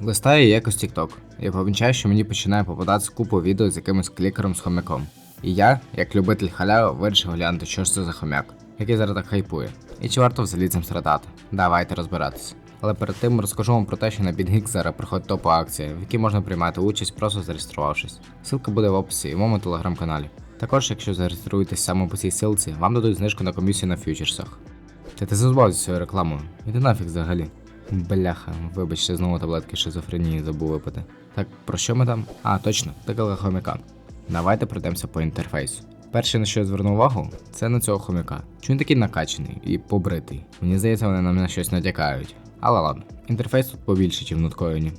Листаю якось TikTok і помічаю, що мені починає попадатися купа відео з якимось клікером з хомяком. І я, як любитель халяви, вирішив глянути, що ж це за хомяк, який зараз так хайпує. І чи варто взагалі цим страдати? Давайте розбиратися. Але перед тим розкажу вам про те, що на BitGeek зараз проходить топова акція, в якій можна приймати участь, просто зареєструвавшись. Ссылка буде в описі і в моєму телеграм-каналі. Також, якщо зареєструєтесь саме по цій ссылці, вам дадуть знижку на комісію на фьючерсах. Та ти зазвався цією рекламою. Іди нафіг взагалі. Бляха, вибачте, знову таблетки шизофренії забув випити. Так, про що ми там? А, точно, такого хомяка. Давайте пройдемося по інтерфейсу. Перше, на що я звернув увагу, це на цього хомяка. Чому він такий накачаний і побритий? Мені здається, вони нам на щось натякають. Але ладно, інтерфейс тут побільше, ніж в ноткоїні.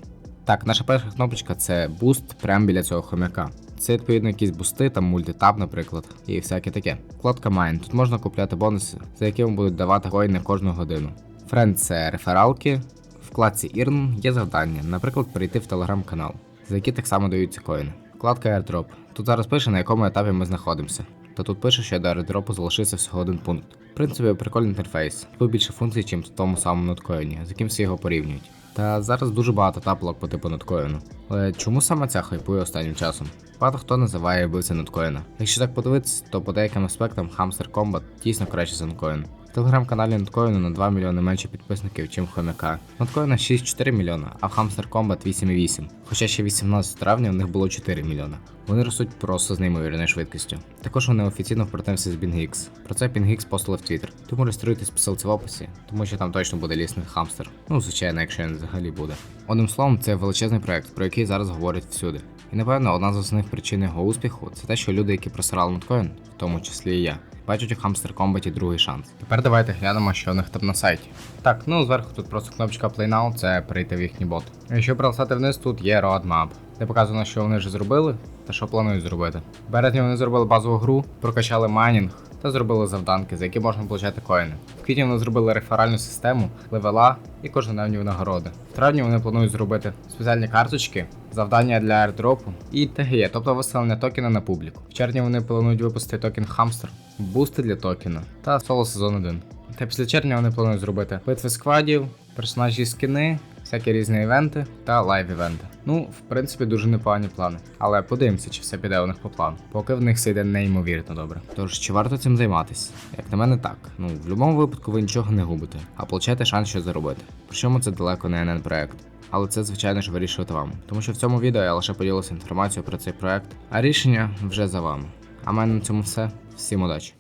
Так, наша перша кнопочка це буст прямо біля цього хомяка. Це відповідно якісь бусти, там мультитаб, наприклад, і всяке таке. Вкладка Mine. Тут можна купляти бонуси, за вам будуть давати коїни кожну годину. Френд це рефералки. В вкладці Earn є завдання, наприклад, перейти в телеграм-канал, за які так само даються коїни. Вкладка Airdrop. Тут зараз пише, на якому етапі ми знаходимося. Та тут пише, що до airdropу залишився всього один пункт. В принципі, прикольний інтерфейс. Тут більше функцій, ніж в тому самому ноткоїні, з яким всі його порівнюють. Та зараз дуже багато тапалок по типу ноткоїну. Але чому саме ця хайпує останнім часом? Багато хто називає вбивця ноткоїна. Якщо так подивитися, то по деяким аспектам Hamster Combat дійсно краще за ноткоін. В телеграм-каналі Ноткоїну на 2 мільйони менше підписників, чим в хомяка. Ноткоїна 6,4 мільйона, а в Hamster Combat 8,8. Хоча ще 18 травня у них було 4 мільйона. Вони ростуть просто з неймовірною швидкістю. Також вони офіційно в партнерстві з BingX. Про це BingX постали в Twitter. Тому реєструйтесь по ссылці в описі, тому що там точно буде лісний хамстер. Ну, звичайно, якщо він взагалі буде. Одним словом, це величезний проект, про який зараз говорять всюди. І напевно, одна з основних причин його успіху це те, що люди, які просирали ноткоін, в тому числі і я, бачать у Hamster Combat другий шанс. Тепер давайте глянемо, що у них там на сайті. Так, ну зверху тут просто кнопочка Play Now, це прийти в їхній бот. Якщо пролистати вниз, тут є roadmap, де показано, що вони вже зробили та що планують зробити. В березні вони зробили базову гру, прокачали майнінг та зробили завданки, за які можна отримати коїни. В квітні вони зробили реферальну систему, левела і кожноденні винагороди. В травні вони планують зробити спеціальні карточки, завдання для аірдропу і ТГЄ, тобто виселення токена на публіку. В червні вони планують випустити токен Хамстер, бусти для токена та соло сезон 1. Та після червня вони планують зробити битви сквадів, персонажі скини, всякі різні івенти та лайв-івенти. Ну, в принципі, дуже непогані плани. Але подивимося, чи все піде у них по плану. Поки в них все йде неймовірно добре. Тож, чи варто цим займатися? Як на мене, так. Ну, в будь-якому випадку ви нічого не губите, а получаєте шанс щось заробити. Причому це далеко не НН проект. Але це, звичайно ж, вирішувати вам. Тому що в цьому відео я лише поділився інформацією про цей проект, а рішення вже за вами. А мене на цьому все. Всім удачі!